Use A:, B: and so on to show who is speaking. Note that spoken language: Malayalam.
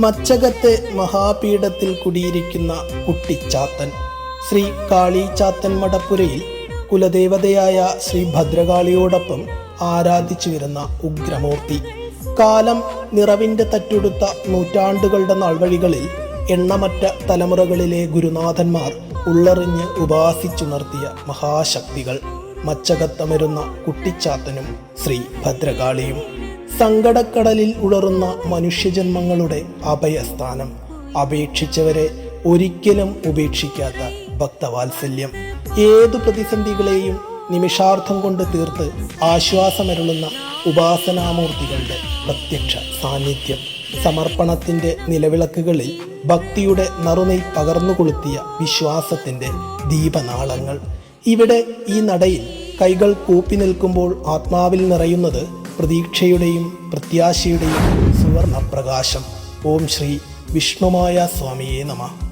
A: മച്ചകത്തെ മഹാപീഠത്തിൽ കുടിയിരിക്കുന്ന കുട്ടിച്ചാത്തൻ ശ്രീ കാളിചാത്തൻ മടപ്പുരയിൽ കുലദേവതയായ ശ്രീ ഭദ്രകാളിയോടൊപ്പം ആരാധിച്ചു വരുന്ന ഉഗ്രമൂർത്തി. കാലം നിറവിന്റെ തറ്റുടുത്ത നൂറ്റാണ്ടുകളുടെ നാൾവഴികളിൽ എണ്ണമറ്റ തലമുറകളിലെ ഗുരുനാഥന്മാർ ഉള്ളറിഞ്ഞ് ഉപാസിച്ചു നിർത്തിയ മഹാശക്തികൾ മച്ചകത്തമരുന്ന കുട്ടിച്ചാത്തനും ശ്രീ ഭദ്രകാളിയും. സങ്കടക്കടലിൽ ഉളറുന്ന മനുഷ്യജന്മങ്ങളുടെ അഭയസ്ഥാനം. അപേക്ഷിച്ചവരെ ഒരിക്കലും ഉപേക്ഷിക്കാത്ത ഭക്തവാത്സല്യം. ഏതു പ്രതിസന്ധികളെയും നിമിഷാർത്ഥം കൊണ്ട് തീർത്ത് ആശ്വാസമരുളുന്ന ഉപാസനാമൂർത്തികളുടെ പ്രത്യക്ഷ സാന്നിധ്യം. സമർപ്പണത്തിന്റെ നിലവിളക്കുകളിൽ ഭക്തിയുടെ നറുനെയ് പകർന്നു കൊളുത്തിയ വിശ്വാസത്തിന്റെ ദീപനാളങ്ങൾ. ഇവിടെ ഈ നടയിൽ കൈകൾ കൂപ്പി നിൽക്കുമ്പോൾ ആത്മാവിൽ നിറയുന്നത് പ്രതീക്ഷയുടെയും പ്രത്യാശയുടെയും സുവർണപ്രകാശം. ഓം ശ്രീ വിഷ്ണുമായ സ്വാമിയെ നമ.